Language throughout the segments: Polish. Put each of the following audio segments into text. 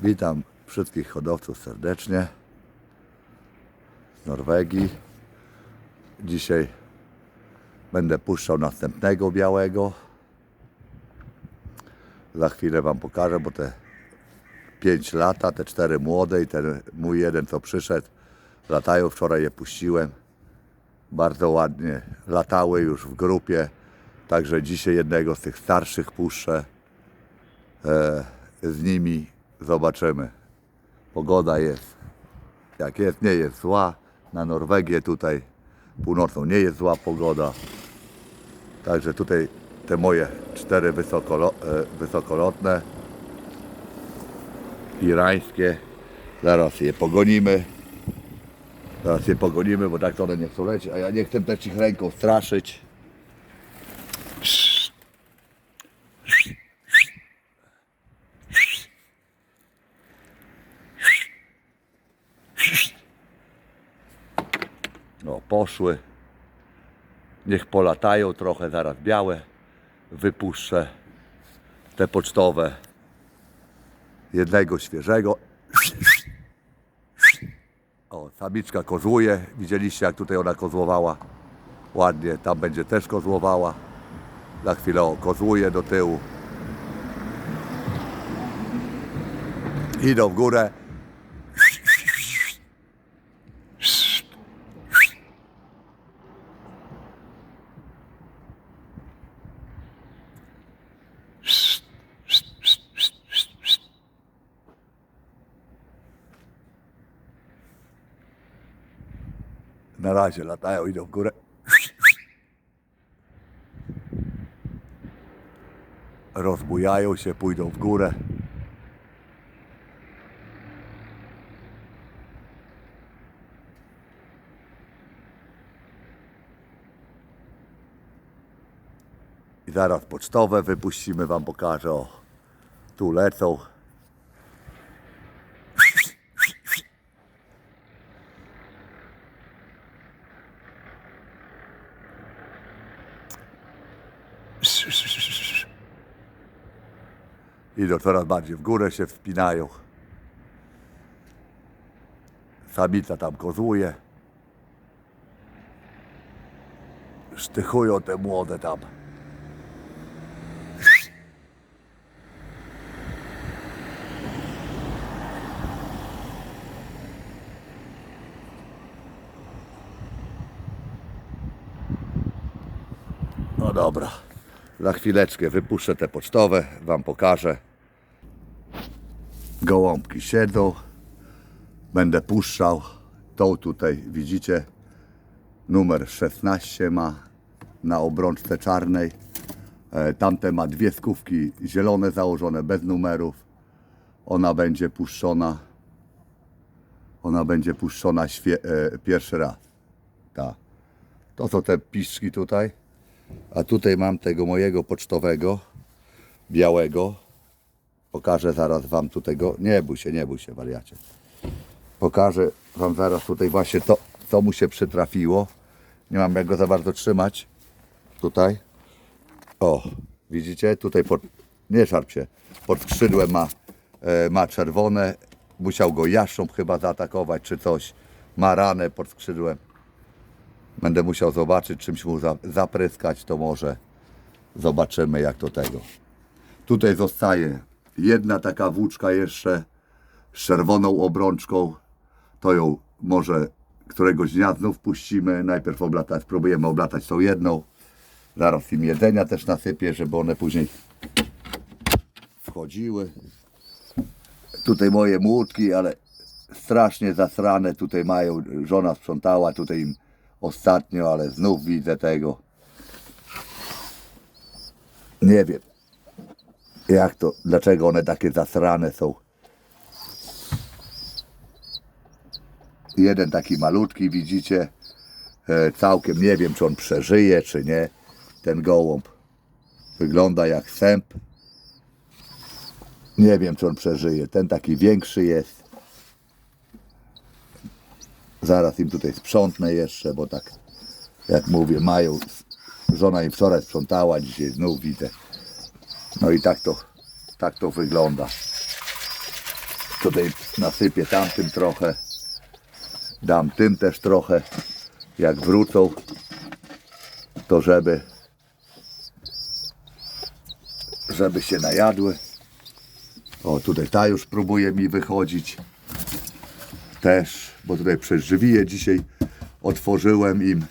Witam wszystkich hodowców serdecznie z Norwegii. Dzisiaj będę puszczał następnego białego. Za chwilę Wam pokażę, bo te 5 lata, te cztery młode i ten mój jeden co przyszedł latają. Wczoraj je puściłem. Bardzo ładnie latały już w grupie. Także dzisiaj jednego z tych starszych puszczę z nimi zobaczymy. Pogoda jest, jak jest, nie jest zła. Na Norwegię tutaj północną nie jest zła pogoda. Także tutaj te moje cztery wysokolo, e, wysokolotne irańskie. Zaraz je pogonimy. Zaraz je pogonimy, bo tak to one nie chcą lecieć, a ja nie chcę też ich ręką straszyć. No, poszły. Niech polatają trochę, zaraz białe. Wypuszczę te pocztowe. Jednego świeżego. O, samiczka kozłuje. Widzieliście, jak tutaj ona kozłowała. Ładnie, tam będzie też kozłowała. Za chwilę o, kozłuje do tyłu. Idą w górę. Na razie latają, idą w górę. Rozbujają się, pójdą w górę. I zaraz pocztowe wypuścimy, wam pokażę. O, tu lecą. Idą coraz bardziej w górę, się wspinają. Samica tam kozłuje. Sztychują te młode tam. No dobra. Za chwileczkę wypuszczę te pocztowe, wam pokażę. Gołąbki siedzą. Będę puszczał. Tą tutaj widzicie. Numer 16 ma na obrączce czarnej. E, Tamte ma dwie skówki zielone założone bez numerów. Ona będzie puszczona. Ona będzie puszczona e, pierwszy raz. Tak. To są te piszczki tutaj. A tutaj mam tego mojego pocztowego, białego. Pokażę zaraz wam tutaj go. Nie bój się, nie bój się, wariacie. Pokażę wam zaraz tutaj właśnie to, co mu się przytrafiło. Nie mam jak go za bardzo trzymać. Tutaj. O, widzicie? Tutaj pod, nie szarp się. Pod skrzydłem ma, e, ma czerwone. Musiał go jaszcząb chyba zaatakować, czy coś. Ma ranę pod skrzydłem. Będę musiał zobaczyć, czymś mu za- zapryskać, to może zobaczymy jak to tego. Tutaj zostaje jedna taka włóczka jeszcze z czerwoną obrączką. To ją może któregoś dnia znów puścimy. Najpierw oblatać, spróbujemy oblatać tą jedną. Zaraz im jedzenia też nasypię, żeby one później wchodziły. Tutaj moje młotki, ale strasznie zasrane tutaj mają. Żona sprzątała tutaj im ostatnio, ale znów widzę tego. Nie wiem, jak to, dlaczego one takie zasrane są. Jeden taki malutki, widzicie, e, całkiem nie wiem, czy on przeżyje, czy nie. Ten gołąb wygląda jak sęp. Nie wiem, czy on przeżyje. Ten taki większy jest. Zaraz im tutaj sprzątnę jeszcze, bo tak jak mówię, mają. Żona im wczoraj sprzątała, dzisiaj znów widzę. No i tak to, tak to wygląda. Tutaj nasypię tamtym trochę. Dam tym też trochę. Jak wrócą, to żeby żeby się najadły. O, tutaj ta już próbuje mi wychodzić. Też, bo tutaj przez drzwi je dzisiaj otworzyłem im.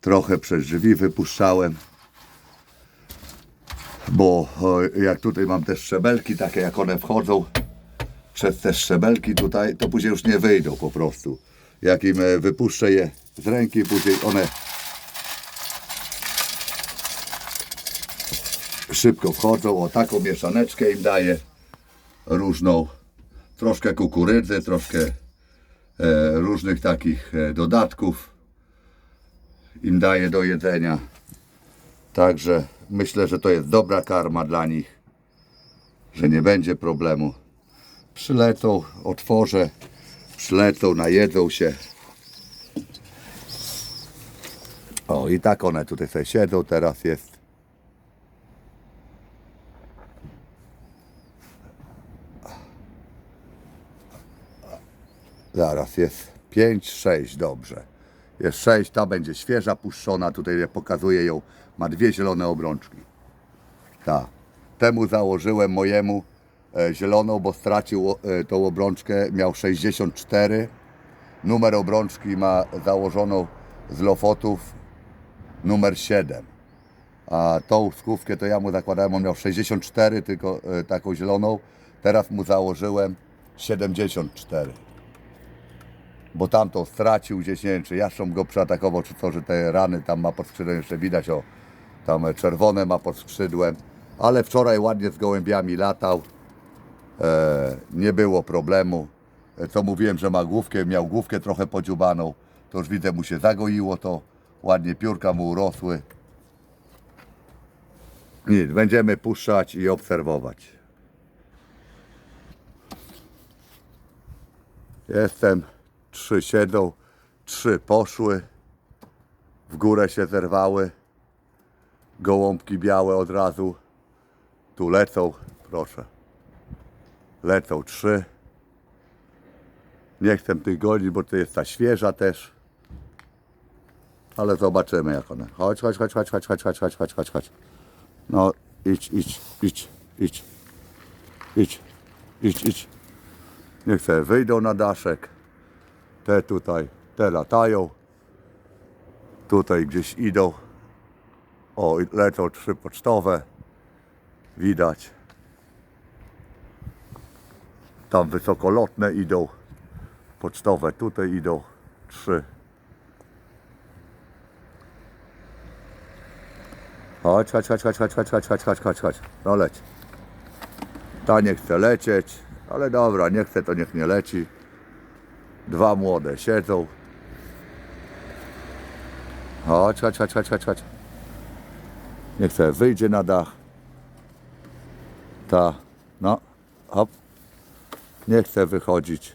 Trochę przez drzwi wypuszczałem. Bo o, jak tutaj mam te szczebelki, takie jak one wchodzą przez te szczebelki tutaj, to później już nie wyjdą po prostu. Jak im e, wypuszczę je z ręki, później one szybko wchodzą. O taką mieszaneczkę im daję różną, troszkę kukurydzy, troszkę e, różnych takich e, dodatków im daję do jedzenia. Także myślę, że to jest dobra karma dla nich, że nie będzie problemu. Przylecą, otworzę, przylecą, najedzą się. O, i tak one tutaj sobie siedzą, teraz jest Zaraz jest 5, 6, dobrze. Jest 6, ta będzie świeża, puszczona. Tutaj pokazuję ją. Ma dwie zielone obrączki. Ta. Temu założyłem mojemu e, zieloną, bo stracił e, tą obrączkę. Miał 64. Numer obrączki ma założoną z Lofotów numer 7. A tą skówkę to ja mu zakładałem, on miał 64, tylko e, taką zieloną. Teraz mu założyłem 74 bo tamtą stracił gdzieś, nie wiem, czy jaszcząb go przeatakował, czy co, że te rany tam ma pod skrzydłem, jeszcze widać, o, tam czerwone ma pod skrzydłem, ale wczoraj ładnie z gołębiami latał, e, nie było problemu, e, co mówiłem, że ma główkę, miał główkę trochę podziubaną, to już widzę, mu się zagoiło to, ładnie piórka mu urosły. Nic, będziemy puszczać i obserwować. Jestem, trzy siedzą, trzy poszły, w górę się zerwały, gołąbki białe od razu, tu lecą, proszę, lecą trzy. Nie chcę tych gonić, bo to jest ta świeża też, ale zobaczymy jak one. Chodź, chodź, chodź, chodź, chodź, chodź, chodź, chodź, chodź, chodź, chodź. No, idź, idź, idź, idź, idź, idź, idź. Niech sobie wyjdą na daszek. Te tutaj, te latają. Tutaj gdzieś idą. O, lecą trzy pocztowe. Widać. Tam wysokolotne idą. Pocztowe tutaj idą. Trzy. Chodź, chodź, chodź, chodź, chodź, chodź, chodź, chodź, chodź, chodź. No leć. Ta nie chce lecieć, ale dobra, nie chce, to niech nie leci. Dwa młode siedzą. Chodź, chodź, chodź, chodź, chodź, chodź. Niech sobie wyjdzie na dach. Ta, no, hop. Nie chce wychodzić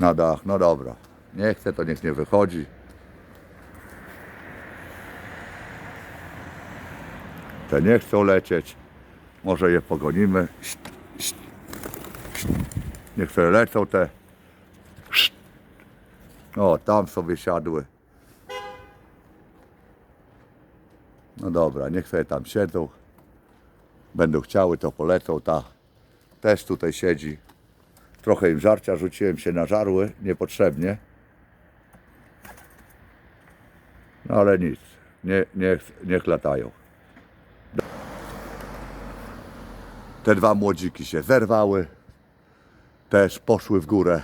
na dach. No dobra, nie chce, to niech nie wychodzi. Te nie chcą lecieć. Może je pogonimy. Niech sobie lecą te. O, tam sobie siadły. No dobra, niech sobie tam siedzą. Będą chciały, to polecą. Ta też tutaj siedzi. Trochę im żarcia rzuciłem się na żarły niepotrzebnie. No ale nic. Nie, niech, niech latają. Te dwa młodziki się zerwały. Też poszły w górę.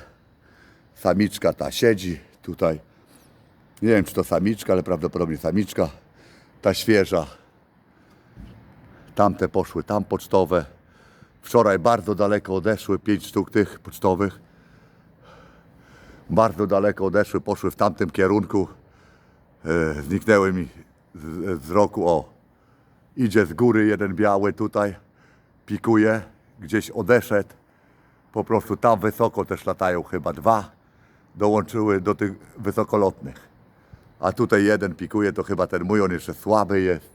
Samiczka ta siedzi tutaj. Nie wiem, czy to samiczka, ale prawdopodobnie samiczka. Ta świeża. Tamte poszły tam pocztowe. Wczoraj bardzo daleko odeszły, pięć sztuk tych pocztowych. Bardzo daleko odeszły, poszły w tamtym kierunku. E, zniknęły mi z, wzroku. O, idzie z góry jeden biały tutaj, pikuje, gdzieś odeszedł. Po prostu tam wysoko też latają chyba dwa. Dołączyły do tych wysokolotnych. A tutaj jeden pikuje, to chyba ten mój, on jeszcze słaby jest.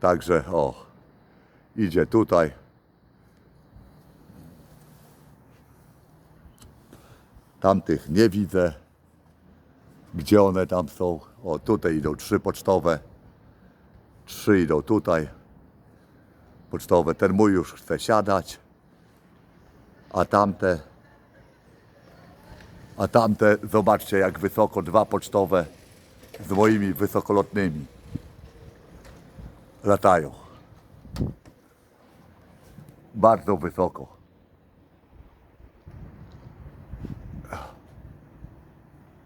Także o, idzie tutaj. Tamtych nie widzę. Gdzie one tam są? O, tutaj idą trzy pocztowe. Trzy idą tutaj. Pocztowe. Ten mój już chce siadać. A tamte. A tamte, zobaczcie jak wysoko, dwa pocztowe z moimi wysokolotnymi latają. Bardzo wysoko.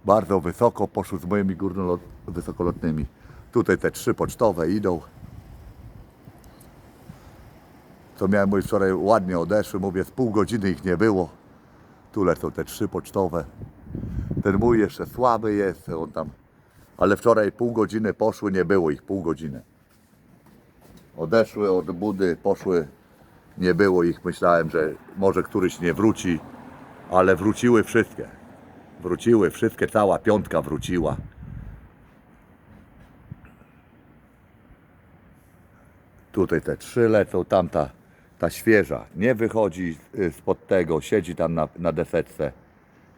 Bardzo wysoko poszły z moimi wysokolotnymi. Tutaj te trzy pocztowe idą. Co miałem mój wczoraj ładnie odeszły, mówię, z pół godziny ich nie było. Tu lecą te trzy pocztowe. Ten mój jeszcze słaby jest, on tam. Ale wczoraj pół godziny poszły, nie było ich pół godziny. Odeszły od budy, poszły, nie było ich. Myślałem, że może któryś nie wróci, ale wróciły wszystkie. Wróciły wszystkie, cała piątka wróciła. Tutaj te trzy lecą, tamta, ta świeża nie wychodzi y, spod tego, siedzi tam na, na deseczce,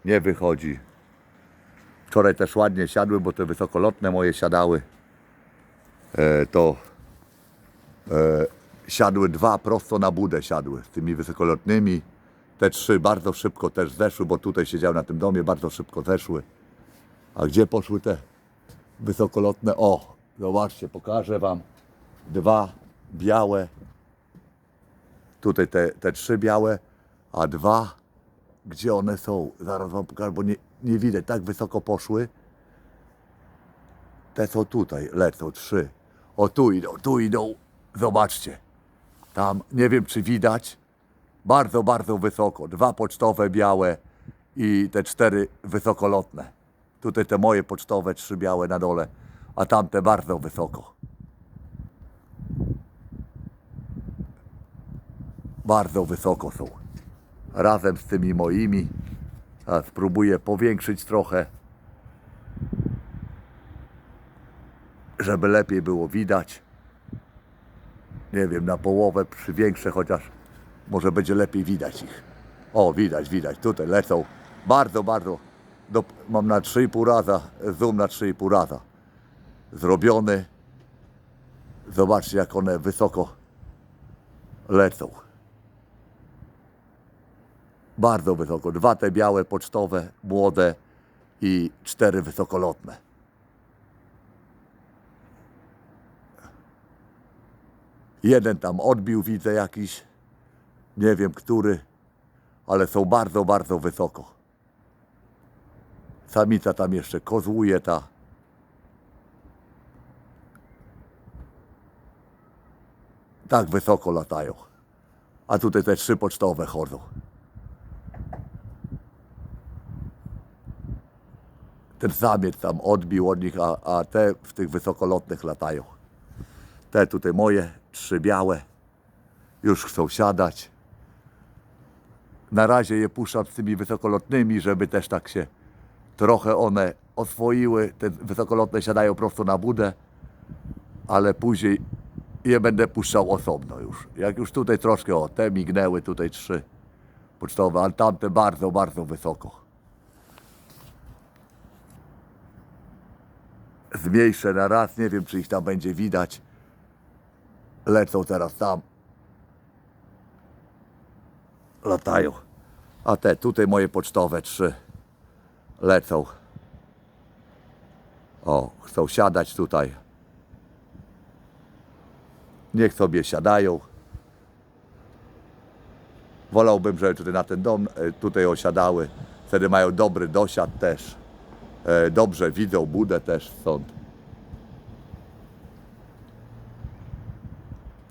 nie wychodzi. Wczoraj też ładnie siadły, bo te wysokolotne moje siadały. E, to e, siadły dwa prosto na budę siadły z tymi wysokolotnymi. Te trzy bardzo szybko też zeszły, bo tutaj siedział na tym domie, bardzo szybko zeszły. A gdzie poszły te wysokolotne? O, zobaczcie, pokażę wam. Dwa białe. Tutaj te, te trzy białe, a dwa, gdzie one są? Zaraz wam pokażę, bo nie, nie tak wysoko poszły. Te są tutaj, lecą trzy. O, tu idą, tu idą. Zobaczcie. Tam, nie wiem czy widać, bardzo, bardzo wysoko. Dwa pocztowe białe i te cztery wysokolotne. Tutaj te moje pocztowe, trzy białe na dole, a tamte bardzo wysoko. Bardzo wysoko są. Razem z tymi moimi. Spróbuję powiększyć trochę, żeby lepiej było widać. Nie wiem, na połowę przywiększę, chociaż może będzie lepiej widać ich. O, widać, widać. Tutaj lecą bardzo, bardzo. Do, mam na 3,5 raza, zoom na 3,5 raza. Zrobiony. Zobaczcie, jak one wysoko lecą. Bardzo wysoko. Dwa te białe pocztowe, młode i cztery wysokolotne. Jeden tam odbił, widzę jakiś, nie wiem który, ale są bardzo, bardzo wysoko. Samica tam jeszcze kozłuje ta. Tak wysoko latają. A tutaj te trzy pocztowe chodzą. Ten samiec tam odbił od nich, a, a te w tych wysokolotnych latają. Te tutaj moje, trzy białe, już chcą siadać. Na razie je puszczam z tymi wysokolotnymi, żeby też tak się trochę one oswoiły. Te wysokolotne siadają prosto na budę, ale później je będę puszczał osobno już. Jak już tutaj troszkę, o, te mignęły, tutaj trzy pocztowe, ale tamte bardzo, bardzo wysoko. Zmniejszę na raz, nie wiem czy ich tam będzie widać. Lecą teraz tam. Latają. A te tutaj moje pocztowe trzy lecą. O, chcą siadać tutaj. Niech sobie siadają. Wolałbym, żeby tutaj na ten dom e, tutaj osiadały. Wtedy mają dobry dosiad też. E, Dobrze widzą budę też stąd.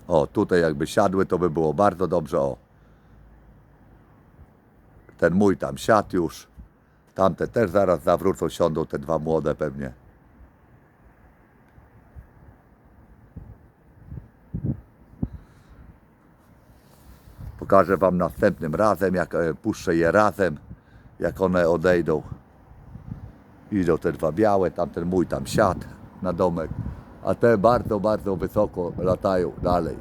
O, tutaj jakby siadły, to by było bardzo dobrze. O. Ten mój tam siadł już. Tamte też zaraz zawrócą, siądą te dwa młode pewnie. Pokażę Wam następnym razem, jak e, puszczę je razem, jak one odejdą. Idą te dwa białe, tamten mój tam siadł na domek, a te bardzo, bardzo wysoko latają dalej.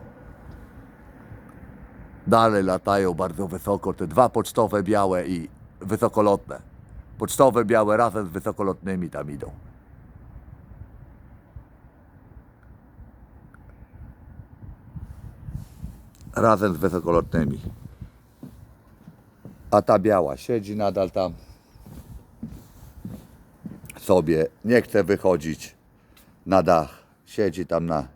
Dalej latają bardzo wysoko te dwa pocztowe białe i wysokolotne. Pocztowe białe razem z wysokolotnymi tam idą. Razem z wysokolotnymi. A ta biała siedzi nadal tam sobie, nie chce wychodzić na dach, siedzi tam na